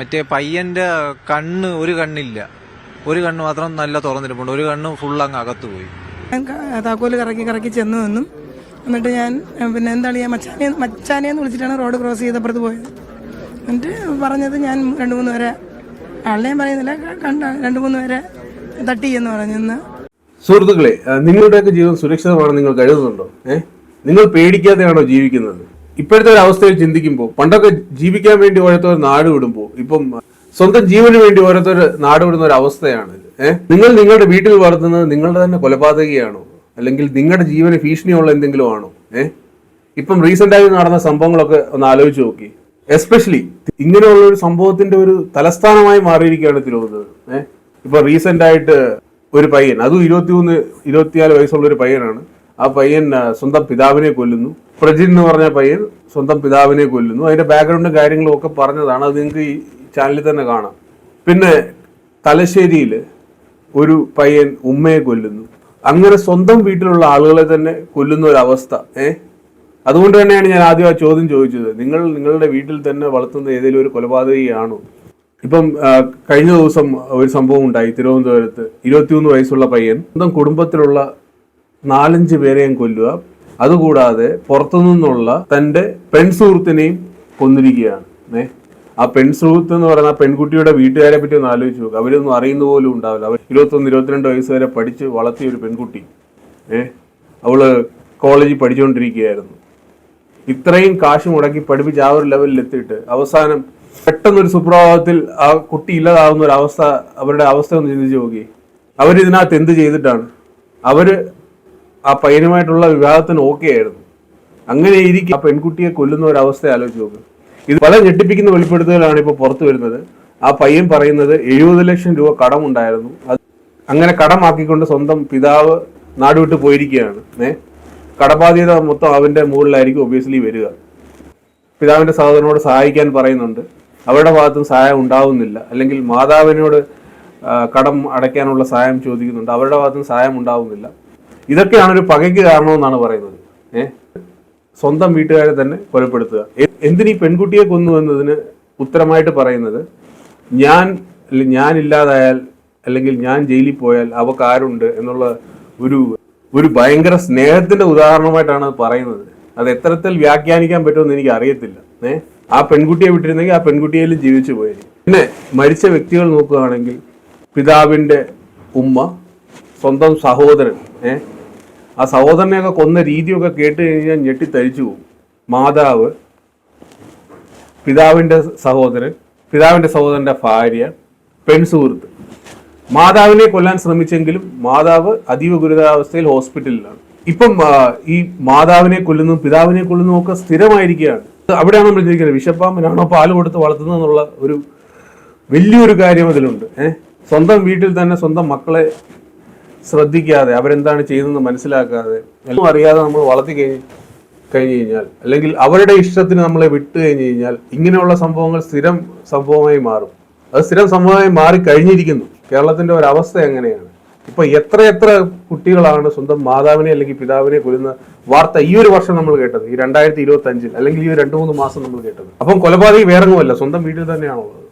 മറ്റേ പയ്യന്റെ കണ്ണ് ഒരു കണ്ണില്ല. ഒരു കണ്ണ് മാത്രം നല്ല തുറന്നിരിപ്പുണ്ട്. ഒരു കണ്ണ് ഫുൾ അങ്ങ് അകത്ത് പോയി താക്കോൽ കറക്കി കറക്കി ചെന്ന് നിന്നും. എന്നിട്ട് ഞാൻ പിന്നെ എന്താണ് ഞാൻ മച്ചാനെ മച്ചാനെ എന്ന് വിളിച്ചിട്ടാണ് റോഡ് ക്രോസ് ചെയ്തപ്പുറത്ത് പോയത്. എന്നിട്ട് പറഞ്ഞത് ഞാൻ രണ്ട് മൂന്ന് പേരെ ആളിനെയും പറയുന്നില്ല കണ്ട രണ്ട് മൂന്ന് പേരെ തട്ടി എന്ന് പറഞ്ഞെന്ന് സുഹൃത്തുക്കളെ നിങ്ങളുടെയൊക്കെ ജീവിതം സുരക്ഷിതമാണ് നിങ്ങൾ കരുതുന്നുണ്ടോ ഏഹ് നിങ്ങൾ പേടിക്കാതെയാണോ ജീവിക്കുന്നത്? ഇപ്പോഴത്തെ ഒരു അവസ്ഥയിൽ ചിന്തിക്കുമ്പോൾ പണ്ടൊക്കെ ജീവിക്കാൻ വേണ്ടി ഓരോരുത്തർ നാട് വിടുമ്പോൾ ഇപ്പം സ്വന്തം ജീവന് വേണ്ടി ഓരോരുത്തർ നാട് വിടുന്ന ഒരു അവസ്ഥയാണ് ഏഹ് നിങ്ങൾ നിങ്ങളുടെ വീട്ടിൽ വളർത്തുന്നത് നിങ്ങളുടെ തന്നെ കൊലപാതകയാണോ? അല്ലെങ്കിൽ നിങ്ങളുടെ ജീവന് ഭീഷണിയുള്ള എന്തെങ്കിലും ആണോ? ഏഹ് ഇപ്പം റീസെന്റ് ആയി നടന്ന സംഭവങ്ങളൊക്കെ ഒന്ന് ആലോചിച്ച് നോക്കി. എസ്പെഷ്യലി ഇങ്ങനെയുള്ള ഒരു സംഭവത്തിന്റെ ഒരു തലസ്ഥാനമായി മാറിയിരിക്കുകയാണ് തിരുവനന്തപുരം. ഏഹ് ഇപ്പൊ റീസെന്റ് ആയിട്ട് ഒരു പയ്യൻ അതും ഇരുപത്തിമൂന്ന് ഇരുപത്തിനാല് വയസ്സുള്ള ഒരു പയ്യനാണ്. ആ പയ്യൻ സ്വന്തം പിതാവിനെ കൊല്ലുന്നു. പ്രജിൻ എന്ന് പറഞ്ഞ പയ്യൻ സ്വന്തം പിതാവിനെ കൊല്ലുന്നു. അതിന്റെ ബാക്ക്ഗ്രൗണ്ടും കാര്യങ്ങളും ഒക്കെ പറഞ്ഞതാണ്. അത് നിങ്ങൾക്ക് ഈ ചാനലിൽ തന്നെ കാണാം. പിന്നെ തലശ്ശേരിയിൽ ഒരു പയ്യൻ ഉമ്മയെ കൊല്ലുന്നു. അങ്ങനെ സ്വന്തം വീട്ടിലുള്ള ആളുകളെ തന്നെ കൊല്ലുന്ന ഒരു അവസ്ഥ ഏഹ് അതുകൊണ്ട് തന്നെയാണ് ഞാൻ ആദ്യം ആ ചോദ്യം ചോദിച്ചത്. നിങ്ങൾ നിങ്ങളുടെ വീട്ടിൽ തന്നെ വളർത്തുന്ന ഏതെങ്കിലും ഒരു കൊലപാതകയാണോ? ഇപ്പം കഴിഞ്ഞ ദിവസം ഒരു സംഭവം ഉണ്ടായി. തിരുവനന്തപുരത്ത് ഇരുപത്തിമൂന്ന് വയസ്സുള്ള പയ്യൻ സ്വന്തം കുടുംബത്തിലുള്ള നാലഞ്ച് പേരെയും കൊല്ലുക. അതുകൂടാതെ പുറത്തു നിന്നുള്ള തന്റെ പെൺസുഹൃത്തിനെയും കൊന്നിരിക്കുകയാണ്. ഏ? ആ പെൺസുഹൃത്ത് എന്ന് പറയുന്ന പെൺകുട്ടിയുടെ വീട്ടുകാരെ പറ്റി ഒന്ന് ആലോചിച്ച് നോക്കുക അവരൊന്നും അറിയുന്ന പോലും ഉണ്ടാവില്ല. അവർ ഇരുപത്തൊന്ന് ഇരുപത്തിരണ്ട് വയസ്സ് വരെ പഠിച്ച് വളർത്തിയ ഒരു പെൺകുട്ടി. ഏ? അവൾ കോളേജിൽ പഠിച്ചുകൊണ്ടിരിക്കുകയായിരുന്നു ഇത്രയും കാശ് മുടക്കി പഠിപ്പിച്ച് ആ ഒരു ലെവലിൽ എത്തിയിട്ട് അവസാനം പെട്ടെന്നൊരു സുപ്രഭാതത്തിൽ ആ കുട്ടി ഇല്ലാതാവുന്ന ഒരു അവസ്ഥ അവരുടെ അവസ്ഥ ഒന്ന് ചിന്തിച്ച് നോക്കി. അവരിതിനകത്ത് എന്ത് ചെയ്തിട്ടാണ്? അവർ ആ പയ്യനുമായിട്ടുള്ള വിവാഹത്തിന് ഓക്കെ ആയിരുന്നു. അങ്ങനെ ഇരിക്കും ആ പെൺകുട്ടിയെ കൊല്ലുന്ന ഒരു അവസ്ഥ ആലോചിച്ച് നോക്ക്. ഇത് പല ഞെട്ടിപ്പിക്കുന്ന വെളിപ്പെടുത്തലുകളാണ് ഇപ്പോൾ പുറത്തു വരുന്നത്. ആ പയ്യൻ പറയുന്നത് എഴുപത് ലക്ഷം രൂപ കടമുണ്ടായിരുന്നു. അത് അങ്ങനെ കടമാക്കിക്കൊണ്ട് സ്വന്തം പിതാവ് നാടുവിട്ട് പോയിരിക്കുകയാണ്. ഏ? കടബാധ്യത മൊത്തം അവന്റെ മുകളിലായിരിക്കും ഒബിയസ്ലി വരിക. പിതാവിന്റെ സഹോദരനോട് സഹായിക്കാൻ പറയുന്നുണ്ട്. അവരുടെ ഭാഗത്തും സഹായം ഉണ്ടാവുന്നില്ല. അല്ലെങ്കിൽ മാതാവിനോട് കടം അടയ്ക്കാനുള്ള സഹായം ചോദിക്കുന്നുണ്ട്. അവരുടെ ഭാഗത്തും സഹായം ഉണ്ടാവുന്നില്ല. ഇതൊക്കെയാണ് ഒരു പകയ്ക്ക് കാരണമെന്നാണ് പറയുന്നത്. ഏഹ് സ്വന്തം വീട്ടുകാരെ തന്നെ കൊലപ്പെടുത്തുക. എന്തിനീ പെൺകുട്ടിയെ കൊന്നു എന്നതിന് ഉത്തരമായിട്ട് പറയുന്നത് ഞാൻ ഞാൻ ഇല്ലാതായാൽ അല്ലെങ്കിൽ ഞാൻ ജയിലിൽ പോയാൽ അവക്ക് ആരുണ്ട് എന്നുള്ള ഒരു ഒരു ഭയങ്കര സ്നേഹത്തിന്റെ ഉദാഹരണമായിട്ടാണ് അത് പറയുന്നത്. അത് എത്തരത്തിൽ വ്യാഖ്യാനിക്കാൻ പറ്റുമെന്ന് എനിക്ക് അറിയത്തില്ല. ഏ? ആ പെൺകുട്ടിയെ വിട്ടിരുന്നെങ്കിൽ ആ പെൺകുട്ടിയിലും ജീവിച്ചു പോയി പിന്നെ മരിച്ച വ്യക്തികൾ നോക്കുകയാണെങ്കിൽ പിതാവിന്റെ ഉമ്മ സ്വന്തം സഹോദരൻ ഏ? ആ സഹോദരനെയൊക്കെ കൊന്ന രീതിയൊക്കെ കേട്ട് കഴിഞ്ഞാൽ ഞെട്ടിത്തരിച്ചു പോകും. മാതാവ് പിതാവിന്റെ സഹോദരൻ പിതാവിന്റെ സഹോദരന്റെ ഭാര്യ പെൺസുഹൃത്ത് മാതാവിനെ കൊല്ലാൻ ശ്രമിച്ചെങ്കിലും മാതാവ് അതീവ ഗുരുതരാവസ്ഥയിൽ ഹോസ്പിറ്റലിലാണ്. ഇപ്പം ഈ മാതാവിനെ കൊല്ലുന്നു പിതാവിനെ കൊല്ലുന്നു ഒക്കെ സ്ഥിരമായിരിക്കുകയാണ്. അവിടെയാണ് നമ്മൾ ചിന്തിക്കുന്നത് വിഷപ്പാമ്പനാണോ പാൽ കൊടുത്ത് വളർത്തുന്നത് എന്നുള്ള ഒരു വലിയൊരു കാര്യം അതിലുണ്ട്. ഏഹ് സ്വന്തം വീട്ടിൽ തന്നെ സ്വന്തം മക്കളെ ശ്രദ്ധിക്കാതെ അവരെന്താണ് ചെയ്യുന്നത് മനസ്സിലാക്കാതെ എല്ലാം അറിയാതെ നമ്മൾ വളർത്തി കഴിഞ്ഞ് കഴിഞ്ഞു കഴിഞ്ഞാൽ അല്ലെങ്കിൽ അവരുടെ ഇഷ്ടത്തിന് നമ്മളെ വിട്ട് കഴിഞ്ഞു കഴിഞ്ഞാൽ ഇങ്ങനെയുള്ള സംഭവങ്ങൾ സ്ഥിരം സംഭവമായി മാറും. അത് സ്ഥിരം സംഭവമായി മാറി കഴിഞ്ഞിരിക്കുന്നു. കേരളത്തിന്റെ ഒരു എങ്ങനെയാണ്? ഇപ്പൊ എത്ര എത്ര കുട്ടികളാണ് സ്വന്തം മാതാവിനെ അല്ലെങ്കിൽ പിതാവിനെ കൊല്ലുന്ന വാർത്ത ഈ ഒരു വർഷം നമ്മൾ കേട്ടത് ഈ രണ്ടായിരത്തി ഇരുപത്തി അഞ്ചിൽ അല്ലെങ്കിൽ ഈ രണ്ടു മൂന്ന് മാസം നമ്മൾ കേട്ടത്. അപ്പം കൊലപാതകി വേറെങ്ങുമല്ല സ്വന്തം വീട്ടിൽ തന്നെയാണുള്ളത്.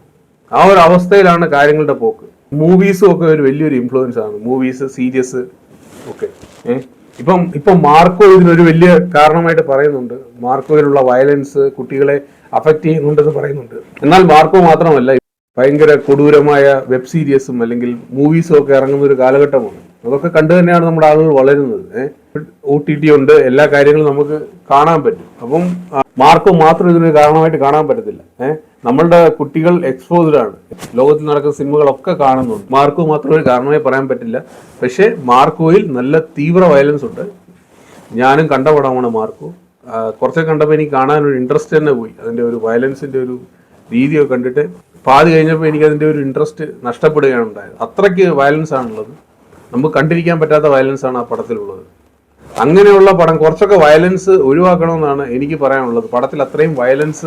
ആ ഒരു അവസ്ഥയിലാണ് കാര്യങ്ങളുടെ പോക്ക്. മൂവീസും ഒക്കെ ഒരു വലിയൊരു ഇൻഫ്ലുവൻസ് ആണ്. മൂവീസ് സീരിയസ് ഒക്കെ. ഏഹ് ഇപ്പം ഇപ്പം മാർക്കോ ഇതിനൊരു വലിയ കാരണമായിട്ട് പറയുന്നുണ്ട്. മാർക്കോയിലുള്ള വയലൻസ് കുട്ടികളെ അഫക്റ്റ് ചെയ്യുന്നുണ്ടെന്ന് പറയുന്നുണ്ട്. എന്നാൽ മാർക്കോ മാത്രമല്ല ഭയങ്കര കൊടൂരമായ വെബ് സീരീസും അല്ലെങ്കിൽ മൂവീസും ഒക്കെ ഇറങ്ങുന്ന ഒരു കാലഘട്ടമാണ്. അതൊക്കെ കണ്ടു തന്നെയാണ് നമ്മുടെ ആളുകൾ വളരുന്നത്. ഒ ടി ടി ഉണ്ട് എല്ലാ കാര്യങ്ങളും നമുക്ക് കാണാൻ പറ്റും. അപ്പം മാർക്ക് മാത്രം ഇതിനൊരു കാരണമായിട്ട് കാണാൻ പറ്റത്തില്ല. ഏഹ് നമ്മളുടെ കുട്ടികൾ എക്സ്പോസ്ഡ് ആണ്. ലോകത്തിൽ നടക്കുന്ന സിനിമകളൊക്കെ കാണുന്നുണ്ട്. മാർക്കോ മാത്രം ഒരു കാരണമായി പറയാൻ പറ്റില്ല. പക്ഷേ മാർക്കോയിൽ നല്ല തീവ്ര വയലൻസ് ഉണ്ട്. ഞാനും കണ്ട പടമാണ് മാർക്കോ. കുറച്ചൊക്കെ കണ്ടപ്പോൾ എനിക്ക് കാണാൻ ഒരു ഇൻട്രസ്റ്റ് തന്നെ പോയി. അതിന്റെ ഒരു വയലൻസിന്റെ ഒരു രീതിയൊക്കെ കണ്ടിട്ട് പാതി കഴിഞ്ഞപ്പോൾ എനിക്ക് അതിന്റെ ഒരു ഇൻട്രസ്റ്റ് നഷ്ടപ്പെടുകയാണ് ഉണ്ടായത്. അത്രയ്ക്ക് വയലൻസ് ആണുള്ളത്. നമുക്ക് കണ്ടിരിക്കാൻ പറ്റാത്ത വയലൻസ് ആണ് ആ പടത്തിലുള്ളത്. അങ്ങനെയുള്ള പടം കുറച്ചൊക്കെ വയലൻസ് ഒഴിവാക്കണമെന്നാണ് എനിക്ക് പറയാനുള്ളത്. പടത്തിൽ അത്രയും വയലൻസ്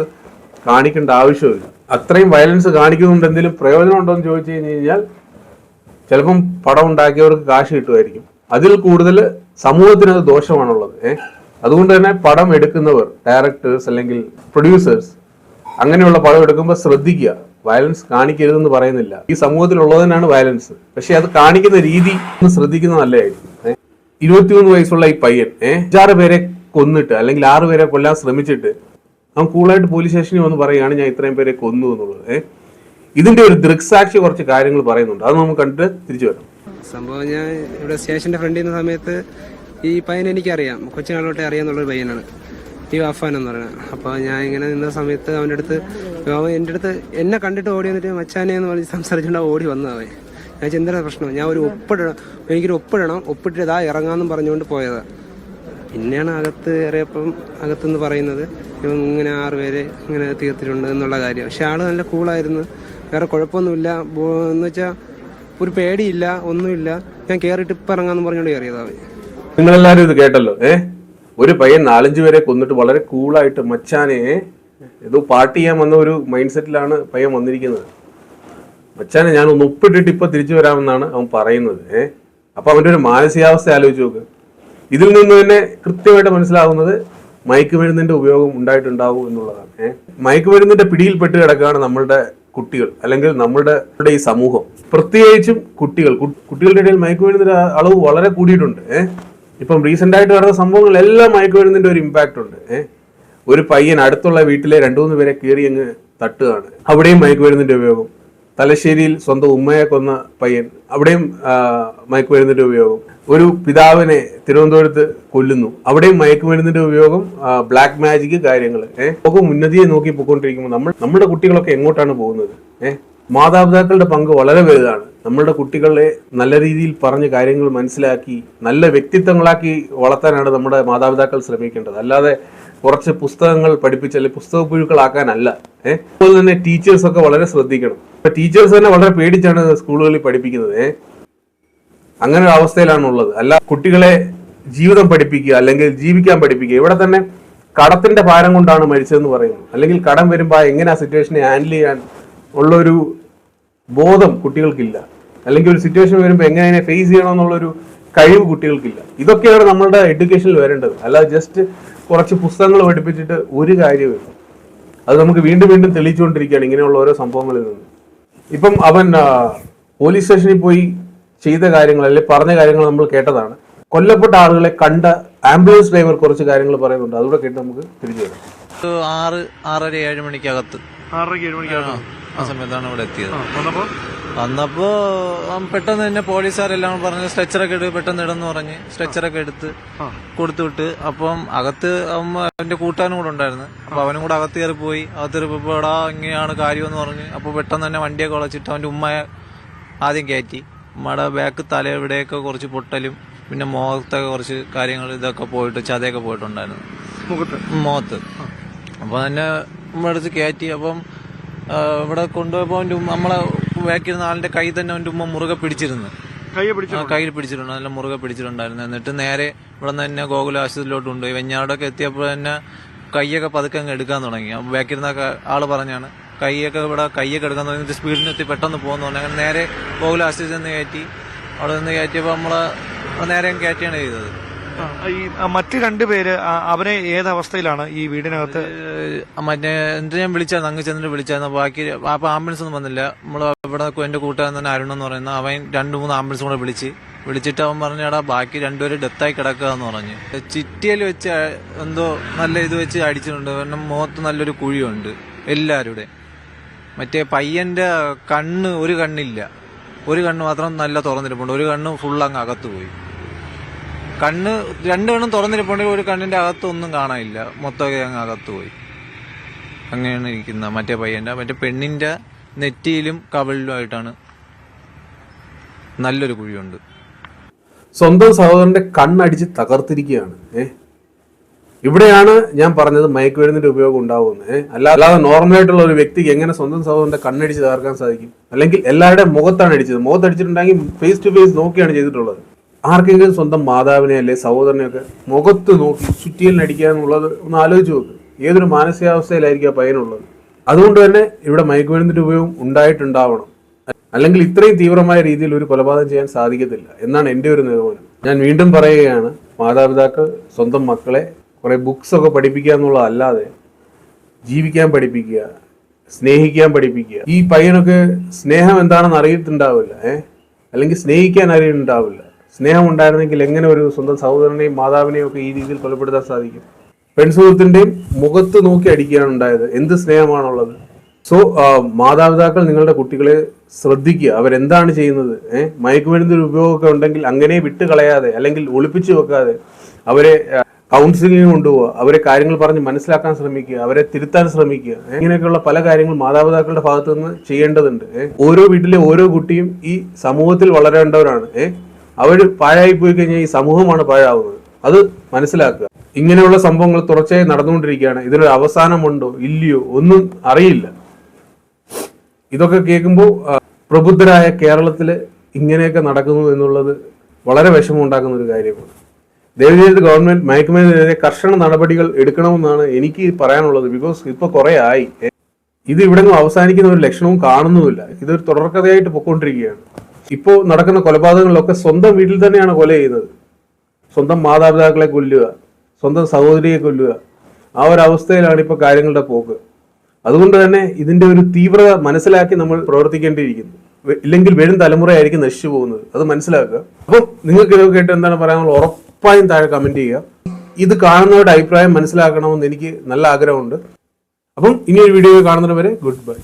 കാണിക്കേണ്ട ആവശ്യമില്ല. അത്രയും വയലൻസ് കാണിക്കുന്നുണ്ട് എന്തെങ്കിലും പ്രയോജനം ഉണ്ടോ എന്ന് ചോദിച്ചു കഴിഞ്ഞ് കഴിഞ്ഞാൽ ചിലപ്പം പടം ഉണ്ടാക്കിയവർക്ക് കാശ് കിട്ടുമായിരിക്കും. അതിൽ കൂടുതൽ സമൂഹത്തിന് അത് ദോഷമാണുള്ളത്. ഏഹ് അതുകൊണ്ട് തന്നെ പടം എടുക്കുന്നവർ ഡയറക്ടേഴ്സ് അല്ലെങ്കിൽ പ്രൊഡ്യൂസേഴ്സ് അങ്ങനെയുള്ള പടം എടുക്കുമ്പോൾ ശ്രദ്ധിക്കുക. വയലൻസ് കാണിക്കരുതെന്ന് പറയുന്നില്ല. ഈ സമൂഹത്തിലുള്ളതിനാണ് വയലൻസ് പക്ഷെ അത് കാണിക്കുന്ന രീതി ഒന്ന് ശ്രദ്ധിക്കുന്നത് നല്ലതായിരിക്കും. ഇരുപത്തിമൂന്ന് വയസ്സുള്ള ഈ പയ്യൻ ഏഹ് അഞ്ചാറ് പേരെ കൊന്നിട്ട് അല്ലെങ്കിൽ ആറ് പേരെ കൊല്ലാൻ ശ്രമിച്ചിട്ട് അവൻ കൂളായിട്ട് പോലീസ് സ്റ്റേഷനിൽ വന്ന് പറയുകയാണ് ഞാൻ ഇത്രയും പേരെ കൊന്നു എന്നുള്ളത് ഏഹ് ഇതിന്റെ ഒരു ദൃക്സാക്ഷി കുറച്ച് കാര്യങ്ങൾ പറയുന്നുണ്ട്. അത് നമുക്ക് കണ്ടിട്ട് തിരിച്ചു വരാം. സംഭവം ഞാൻ ഇവിടെ സ്റ്റേഷന്റെ ഫ്രണ്ടിൽ നിന്ന സമയത്ത് ഈ പയ്യനെ എനിക്കറിയാം. കൊച്ചിനാളോട്ടെ അറിയാന്നുള്ളൊരു പയ്യനാണ്. ഈ അഫാൻ എന്ന് പറയുന്നത്. അപ്പോൾ ഞാൻ ഇങ്ങനെ നിന്ന സമയത്ത് അവന്റെ അടുത്ത് അവൻ എന്റെ അടുത്ത് എന്നെ കണ്ടിട്ട് ഓടി വന്നിട്ട് മച്ചാനെ എന്ന് പറഞ്ഞ് സംസാരിച്ചുകൊണ്ട് ഓടി വന്നതാവേ ഞാൻ ചെന്തര പ്രശ്നം? ഞാൻ ഒരു ഒപ്പിടണം. എനിക്കൊരു ഒപ്പിടണം. ഒപ്പിട്ടിട്ട് ഇതാ ഇറങ്ങാമെന്നും പറഞ്ഞുകൊണ്ട് പോയതാ. പിന്നെയാണ് അകത്ത് കയറിയപ്പം അകത്തുനിന്ന് പറയുന്നത് ഇങ്ങനെ ആറ് പേര് ഇങ്ങനെ തീർത്തിട്ടുണ്ട് എന്നുള്ള കാര്യം. പക്ഷെ ആൾ നല്ല കൂളായിരുന്നു വേറെ കുഴപ്പമൊന്നുമില്ല. എന്ന് വെച്ചാൽ ഒരു പേടിയില്ല ഒന്നുമില്ല. ഞാൻ കയറിയിട്ട് ഇപ്പം ഇറങ്ങാന്ന് പറഞ്ഞുകൊണ്ട് കയറിയതാ നിങ്ങളെല്ലാവരും ഇത് കേട്ടല്ലോ ഏ? ഒരു പയ്യൻ നാലഞ്ചു പേരെ കൊന്നിട്ട് വളരെ കൂളായിട്ട് മച്ചാനെ ഏതോ പാർട്ടി ചെയ്യാൻ വന്ന ഒരു മൈൻഡ് സെറ്റിലാണ് പയ്യൻ വന്നിരിക്കുന്നത്. മച്ചാനെ ഞാൻ ഒന്ന് ഒപ്പിട്ടിട്ട് ഇപ്പൊ തിരിച്ചു വരാമെന്നാണ് അവൻ പറയുന്നത്. ഏ? അപ്പൊ അവന്റെ ഒരു മാനസികാവസ്ഥ ആലോചിച്ച് നോക്ക്. ഇതിൽ നിന്ന് തന്നെ കൃത്യമായിട്ട് മനസ്സിലാവുന്നത് മയക്കുമരുന്നിന്റെ ഉപയോഗം ഉണ്ടായിട്ടുണ്ടാവും എന്നുള്ളതാണ്. ഏഹ് മയക്കുമരുന്നിന്റെ പിടിയിൽപ്പെട്ട് കിടക്കുകയാണ് നമ്മളുടെ കുട്ടികൾ അല്ലെങ്കിൽ നമ്മുടെ ഈ സമൂഹം. പ്രത്യേകിച്ചും കുട്ടികൾ. കുട്ടികളുടെ ഇടയിൽ മയക്കുമരുന്നിന്റെ അളവ് വളരെ കൂടിയിട്ടുണ്ട്. ഏഹ് ഇപ്പം റീസെന്റ് ആയിട്ട് നടന്ന സംഭവങ്ങളെല്ലാം മയക്കുമരുന്നിന്റെ ഒരു ഇമ്പാക്റ്റ് ഉണ്ട്. ഏഹ് ഒരു പയ്യൻ അടുത്തുള്ള വീട്ടിലെ രണ്ടു മൂന്ന് പേരെ കീറി അങ്ങ് തട്ടുകയാണ്. അവിടെയും മയക്കുമരുന്നിന്റെ ഉപയോഗം. തലശ്ശേരിയിൽ സ്വന്തം ഉമ്മയെ കൊന്ന പയ്യൻ അവിടെയും മയക്കുമരുന്നിന്റെ ഉപയോഗം. ഒരു പിതാവിനെ തിരുവനന്തപുരത്ത് കൊല്ലുന്നു. അവിടെയും മയക്കുമരുന്നിന്റെ ഉപയോഗം ബ്ലാക്ക് മാജിക് കാര്യങ്ങൾ ഏഹ് ഉന്നതിയെ നോക്കി പോയിക്കൊണ്ടിരിക്കുമ്പോൾ നമ്മൾ നമ്മുടെ കുട്ടികളൊക്കെ എങ്ങോട്ടാണ് പോകുന്നത് ഏഹ് മാതാപിതാക്കളുടെ പങ്ക് വളരെ വലുതാണ്. നമ്മളുടെ കുട്ടികളെ നല്ല രീതിയിൽ പറഞ്ഞ് കാര്യങ്ങൾ മനസ്സിലാക്കി നല്ല വ്യക്തിത്വങ്ങളാക്കി വളർത്താനാണ് നമ്മുടെ മാതാപിതാക്കൾ ശ്രമിക്കേണ്ടത്. അല്ലാതെ കുറച്ച് പുസ്തകങ്ങൾ പഠിപ്പിച്ച് അല്ലെങ്കിൽ പുസ്തക പുഴുക്കളാക്കാനല്ല ഏഹ് അതുപോലെ തന്നെ ടീച്ചേഴ്സ് ഒക്കെ വളരെ ശ്രദ്ധിക്കണം. ഇപ്പൊ ടീച്ചേഴ്സ് തന്നെ വളരെ പേടിച്ചാണ് സ്കൂളുകളിൽ പഠിപ്പിക്കുന്നത് ഏഹ് അങ്ങനെ ഒരു അവസ്ഥയിലാണ് ഉള്ളത് അല്ല കുട്ടികളെ ജീവിതം പഠിപ്പിക്കുക അല്ലെങ്കിൽ ജീവിക്കാൻ പഠിപ്പിക്കുക. ഇവിടെ തന്നെ കടത്തിന്റെ ഭാരം കൊണ്ടാണ് മരിച്ചതെന്ന് പറയുന്നു. അല്ലെങ്കിൽ കടം വരുമ്പോൾ എങ്ങനെ ആ സിറ്റുവേഷനെ ഹാൻഡിൽ ചെയ്യാൻ ഉള്ളൊരു ബോധം കുട്ടികൾക്കില്ല. അല്ലെങ്കിൽ ഒരു സിറ്റുവേഷൻ വരുമ്പോൾ എങ്ങനെ അതിനെ ഫേസ് ചെയ്യണം എന്നുള്ളൊരു കഴിവ് കുട്ടികൾക്കില്ല. ഇതൊക്കെയാണ് നമ്മളുടെ എഡ്യൂക്കേഷനിൽ വരേണ്ടത്. അല്ലാതെ ജസ്റ്റ് കുറച്ച് പുസ്തകങ്ങൾ പഠിപ്പിച്ചിട്ട് ഒരു കാര്യമില്ല അത് നമുക്ക് വീണ്ടും വീണ്ടും തെളിയിച്ചുകൊണ്ടിരിക്കുകയാണ് ഇങ്ങനെയുള്ള ഓരോ സംഭവങ്ങളിൽ നിന്ന്. ഇപ്പം അവൻ പോലീസ് സ്റ്റേഷനിൽ പോയി ചെയ്ത കാര്യങ്ങൾ അല്ലെങ്കിൽ പറഞ്ഞ കാര്യങ്ങൾ നമ്മൾ കേട്ടതാണ്. കൊല്ലപ്പെട്ട ആളുകളെ കണ്ട ആംബുലൻസ് ഡ്രൈവർ കുറച്ച് കാര്യങ്ങൾ പറയുന്നുണ്ട്. അതുകൂടെ കേട്ട് നമുക്ക് തിരിച്ചു വരാം. ആറ് ആറര ഏഴ് മണിക്കകത്ത്. ആറരയ്ക്ക് ഏഴ് മണിക്കകത്ത് ആ സമയത്താണ് ഇവിടെ എത്തിയത്. വന്നപ്പോ? പെട്ടെന്ന് തന്നെ പോലീസുകാരെല്ലാം പറഞ്ഞ് സ്ട്രെച്ചറൊക്കെ എടുത്ത് പെട്ടെന്ന് ഇടന്ന് പറഞ്ഞ് സ്ട്രെച്ചറൊക്കെ എടുത്ത് കൊടുത്തു വിട്ട്. അപ്പം അകത്ത് അവന്റെ കൂട്ടാനും കൂടെ ഉണ്ടായിരുന്നു. അപ്പൊ അവനും കൂടെ അകത്ത് കയറി പോയി. അകത്ത് കയറിപ്പോ എടാ ഇങ്ങനെയാണ് കാര്യം എന്ന് പറഞ്ഞ്. അപ്പൊ പെട്ടെന്ന് തന്നെ വണ്ടിയൊക്കെ വളച്ചിട്ട് അവന്റെ ഉമ്മയെ ആദ്യം കയറ്റി. ഉമ്മയുടെ ബാക്ക് തല ഇവിടെയൊക്കെ കുറച്ച് പൊട്ടലും പിന്നെ മുഖത്തൊക്കെ കുറച്ച് കാര്യങ്ങൾ ഇതൊക്കെ പോയിട്ട് ചതയൊക്കെ പോയിട്ടുണ്ടായിരുന്നു. മുഖത്ത്? മുഖത്ത്. അപ്പൊ തന്നെ ഉമ്മ എടുത്ത് കയറ്റി. അപ്പം ഇവിടെ കൊണ്ടുപോയപ്പോ ഉമ്മ നമ്മളെ വേക്കിരുന്ന ആളിന്റെ കൈ തന്നെ അവന്റെ ഉമ്മ മുറുകെ പിടിച്ചിരുന്നു. കയ്യെ പിടിച്ചു ആ കയ്യിൽ പിടിച്ചിട്ടുണ്ട്. നല്ല മുറുകെ പിടിച്ചിട്ടുണ്ടായിരുന്നു. എന്നിട്ട് നേരെ ഇവിടെ നിന്ന് തന്നെ ഗോകുല ആശുപത്രിയിലോട്ട് കൊണ്ടുപോയി വെഞ്ഞാടൊക്കെ എത്തിയപ്പോൾ തന്നെ കൈയൊക്കെ പതുക്കെ അങ്ങ് എടുക്കാൻ തുടങ്ങി. വേക്കിരുന്ന ബാക്കിരുന്ന ക- ആൾ പറഞ്ഞാണ് കൈയൊക്കെ ഇവിടെ കൈയൊക്കെ എടുക്കാൻ തുടങ്ങി. സ്പീഡിനെത്തി പെട്ടെന്ന് പോകുന്നു അങ്ങനെ നേരെ ഗോകുല ആശുപത്രിയിൽ നിന്ന് കയറ്റി. അവിടെ നിന്ന് കയറ്റിയപ്പോൾ നമ്മളെ നേരെ കയറ്റിയാണ് ചെയ്തത്. ഈ മറ്റു രണ്ടുപേര് ആ, അവരെ ഏതവസ്ഥയിലാണ് ഈ വീടിനകത്ത്? മറ്റേ എന്ത് ഞാൻ വിളിച്ചായിരുന്നു അങ്ങ് ചെന്നിട്ട് വിളിച്ചായിരുന്നു ബാക്കി അപ്പൊ ആംബുലൻസ് ഒന്നും വന്നില്ല. നമ്മൾ ഇവിടെ എന്റെ കൂട്ടുകാരൻ തന്നെ അരുൺ എന്ന് പറയുന്ന അവൻ രണ്ടു മൂന്ന് ആംബുലൻസ് കൂടെ വിളിച്ച്. വിളിച്ചിട്ട് അവൻ പറഞ്ഞു എടാ ബാക്കി രണ്ടുപേരും ഡെത്തായി കിടക്കുക എന്ന് പറഞ്ഞു ചിറ്റിയിൽ വെച്ച് എന്തോ നല്ല ഇത് വെച്ച് അടിച്ചിട്ടുണ്ട്. കാരണം മുഖത്ത് നല്ലൊരു കുഴിയുണ്ട് എല്ലാവരുടെ. മറ്റേ പയ്യന്റെ കണ്ണ് ഒരു കണ്ണില്ല. ഒരു കണ്ണ് മാത്രം നല്ല തുറന്നിരിപ്പുണ്ട്. ഒരു കണ്ണ് ഫുൾ അങ്ങ് അകത്ത് പോയി. കണ്ണ് രണ്ട് കണ്ണും തുറന്നിരിപ്പുണ്ടെങ്കിൽ ഒരു കണ്ണിന്റെ അകത്തൊന്നും കാണാനില്ല. മൊത്തമൊക്കെ അങ്ങ് അകത്ത് പോയി അങ്ങനെയാണ് ഇരിക്കുന്നത് മറ്റേ പയ്യന്റെ മറ്റേ പെണ്ണിന്റെ നെറ്റിയിലും കവിളിലുമായിട്ടാണ് നല്ലൊരു കുഴിയുണ്ട്. സ്വന്തം സഹോദരന്റെ കണ്ണടിച്ച് തകർത്തിരിക്കുകയാണ്. ഏ? ഇവിടെയാണ് ഞാൻ പറഞ്ഞത് മയക്കുമരുന്നിന്റെ ഉപയോഗം ഉണ്ടാവുന്നത് അല്ലാതെ നോർമൽ ആയിട്ടുള്ള ഒരു വ്യക്തിക്ക് എങ്ങനെ സ്വന്തം സഹോദരന്റെ കണ്ണടിച്ച് തകർക്കാൻ സാധിക്കും? അല്ലെങ്കിൽ എല്ലാവരുടെയും മുഖത്താണ് അടിച്ചത്. മുഖത്തടിച്ചിട്ടുണ്ടെങ്കിൽ ഫേസ് ടു ഫേസ് നോക്കിയാണ് ചെയ്തിട്ടുള്ളത്. ആർക്കെങ്കിലും സ്വന്തം മാതാവിനെ അല്ലെ സഹോദരനെയൊക്കെ മുഖത്ത് നോക്കി ചുറ്റിയിൽ അടിക്കുക എന്നുള്ളത് ഒന്ന് ആലോചിച്ച് നോക്ക്. ഏതൊരു മാനസികാവസ്ഥയിലായിരിക്കും ആ പയ്യനുള്ളത്? അതുകൊണ്ട് തന്നെ ഇവിടെ മയക്കുമരുന്നിന്റെ ഉപയോഗം ഉണ്ടായിട്ടുണ്ടാവണം. അല്ലെങ്കിൽ ഇത്രയും തീവ്രമായ രീതിയിൽ ഒരു കൊലപാതകം ചെയ്യാൻ സാധിക്കത്തില്ല എന്നാണ് എന്റെ ഒരു നിഗമനം. ഞാൻ വീണ്ടും പറയുകയാണ് മാതാപിതാക്കൾ സ്വന്തം മക്കളെ കുറെ ബുക്സ് ഒക്കെ പഠിപ്പിക്കുക എന്നുള്ളതല്ലാതെ ജീവിക്കാൻ പഠിപ്പിക്കുക സ്നേഹിക്കാൻ പഠിപ്പിക്കുക. ഈ പയ്യനൊക്കെ സ്നേഹം എന്താണെന്ന് അറിയിട്ടുണ്ടാവില്ല ഏഹ് അല്ലെങ്കിൽ സ്നേഹിക്കാൻ അറിയുന്നുണ്ടാവില്ല സ്നേഹം ഉണ്ടായിരുന്നെങ്കിൽ എങ്ങനെ ഒരു സ്വന്തം സഹോദരനെയും മാതാവിനെയും ഒക്കെ ഈ രീതിയിൽ കൊലപ്പെടുത്താൻ സാധിക്കും? പെൺസുഹൃത്തിന്റെയും മുഖത്ത് നോക്കി അടിക്കുകയാണ് ഉണ്ടായത്. എന്ത് സ്നേഹമാണുള്ളത്? സോ മാതാപിതാക്കൾ നിങ്ങളുടെ കുട്ടികളെ ശ്രദ്ധിക്കുക. അവരെന്താണ് ചെയ്യുന്നത്? ഏഹ് മയക്കുമരുന്നൊരു ഉപയോഗമൊക്കെ ഉണ്ടെങ്കിൽ അങ്ങനെ വിട്ട് കളയാതെ അല്ലെങ്കിൽ ഒളിപ്പിച്ചു വെക്കാതെ അവരെ കൗൺസിലിംഗ് കൊണ്ടുപോവുക. അവരെ കാര്യങ്ങൾ പറഞ്ഞ് മനസ്സിലാക്കാൻ ശ്രമിക്കുക. അവരെ തിരുത്താൻ ശ്രമിക്കുക. ഇങ്ങനെയൊക്കെയുള്ള പല കാര്യങ്ങൾ മാതാപിതാക്കളുടെ ഭാഗത്തു നിന്ന് ചെയ്യേണ്ടതുണ്ട് ഓരോ വീട്ടിലെ ഓരോ കുട്ടിയും ഈ സമൂഹത്തിൽ വളരേണ്ടവരാണ്. ഏഹ് അവർ പാഴായി പോയി കഴിഞ്ഞാൽ ഈ സമൂഹമാണ് പാഴാവുന്നത്. അത് മനസ്സിലാക്കുക. ഇങ്ങനെയുള്ള സംഭവങ്ങൾ തുടർച്ചയായി നടന്നുകൊണ്ടിരിക്കുകയാണ്. ഇതിനൊരു അവസാനമുണ്ടോ ഇല്ലയോ ഒന്നും അറിയില്ല. ഇതൊക്കെ കേൾക്കുമ്പോൾ പ്രബുദ്ധരായ കേരളത്തിൽ ഇങ്ങനെയൊക്കെ നടക്കുന്നു എന്നുള്ളത് വളരെ വിഷമമുണ്ടാക്കുന്ന ഒരു കാര്യമാണ്. ദയവുചെയ്ത് ഗവൺമെന്റ് മയക്കുമരുന്നിനെതിരെ കർശന നടപടികൾ എടുക്കണമെന്നാണ് എനിക്ക് പറയാനുള്ളത്. ബിക്കോസ് ഇപ്പൊ കുറെ ആയി. ഇത് ഇവിടെ നിന്നും അവസാനിക്കുന്ന ഒരു ലക്ഷണവും കാണുന്നുമില്ല. ഇതൊരു തുടർക്കഥയായിട്ട് പൊക്കോണ്ടിരിക്കുകയാണ്. ഇപ്പോൾ നടക്കുന്ന കൊലപാതകങ്ങളിലൊക്കെ സ്വന്തം വീട്ടിൽ തന്നെയാണ് കൊല ചെയ്യുന്നത്. സ്വന്തം മാതാപിതാക്കളെ കൊല്ലുക സ്വന്തം സഹോദരിയെ കൊല്ലുക. ആ ഒരു അവസ്ഥയിലാണ് ഇപ്പോൾ കാര്യങ്ങളുടെ പോക്ക്. അതുകൊണ്ട് തന്നെ ഇതിന്റെ ഒരു തീവ്രത മനസ്സിലാക്കി നമ്മൾ പ്രവർത്തിക്കേണ്ടിയിരിക്കുന്നു. ഇല്ലെങ്കിൽ വരും തലമുറയായിരിക്കും നശിച്ചു പോകുന്നത്. അത് മനസ്സിലാക്കുക. അപ്പം നിങ്ങൾക്ക് ഇതൊക്കെ കേട്ട് എന്താണ് പറയാനുള്ളത് ഉറപ്പായും താഴെ കമന്റ് ചെയ്യുക. ഇത് കാണുന്നവരുടെ അഭിപ്രായം മനസ്സിലാക്കണമെന്ന് എനിക്ക് നല്ല ആഗ്രഹമുണ്ട്. അപ്പം ഇനി ഒരു വീഡിയോ കാണുന്നവരെ ഗുഡ് ബൈ